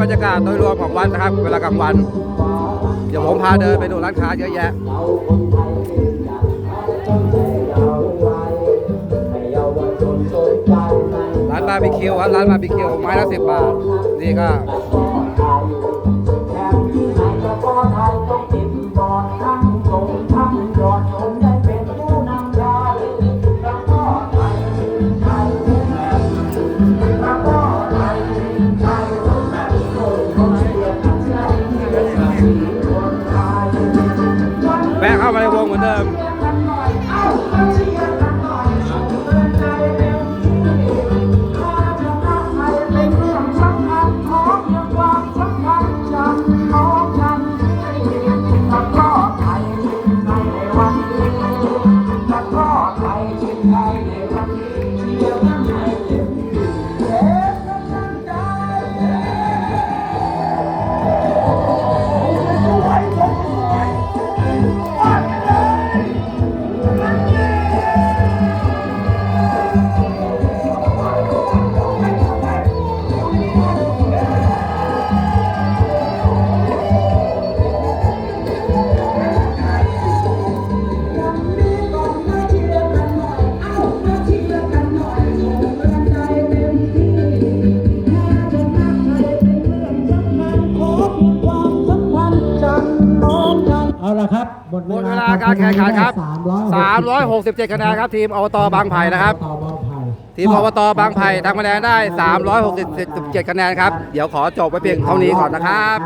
บรรยากาศโดยรวมของวัดนะครับ เวลากลางวัน เดี๋ยวผมพาเดินไปดูร้านค้าเยอะแยะร้านบาร์บีคิวครับร้านบาร์บีคิวไม้ละสิบบาท นี่ก็ แวะเข้ามาในวงเหมือนเดิม เอาละครับหมดหมดเวลาการแข่งขันครับ 367 คะแนนครับ ทีมอบตบางไผ่นะครับต่อบางไผ่ ทีมอบตบางไผ่ทำคะแนนได้ 367คะแนนครับ เดี๋ยวขอจบไว้เพียงเท่านี้ก่อนนะครับ